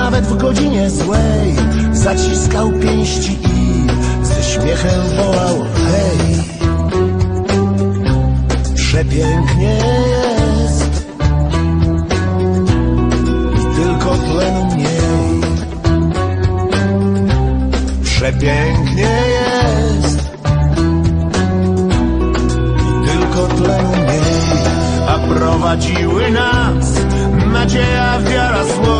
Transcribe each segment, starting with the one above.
nawet w godzinie złej Zaciskał pięści i ze śmiechem wołał hej. Przepięknie jest. I tylko tlenu mniej. Przepięknie jest. I tylko tlenu mniej. A prowadziły nas nadzieja, wiara, złość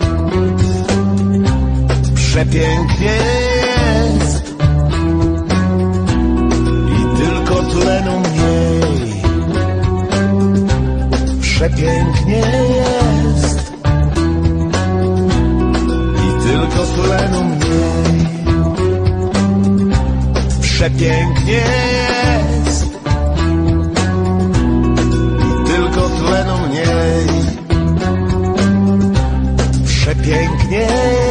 Przepięknie jest i tylko tlenu mniej. Przepięknie jest i tylko tlenu mniej. Przepięknie jest i tylko tlenu mniej. Przepięknie jest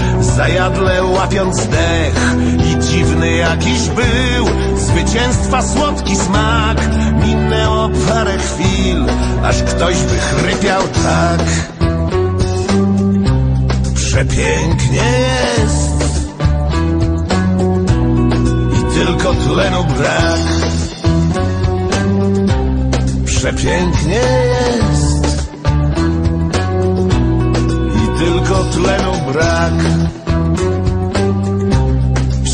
zajadle łapiąc dech i dziwny jakiś był zwycięstwa słodki smak. Minęło parę chwil, aż ktoś wychrypiał tak. Przepięknie jest i tylko tlenu brak. Przepięknie jest tylko tlenu brak.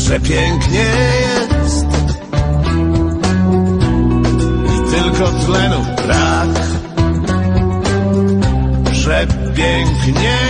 Przepięknie jest i tylko tlenu brak. Przepięknie jest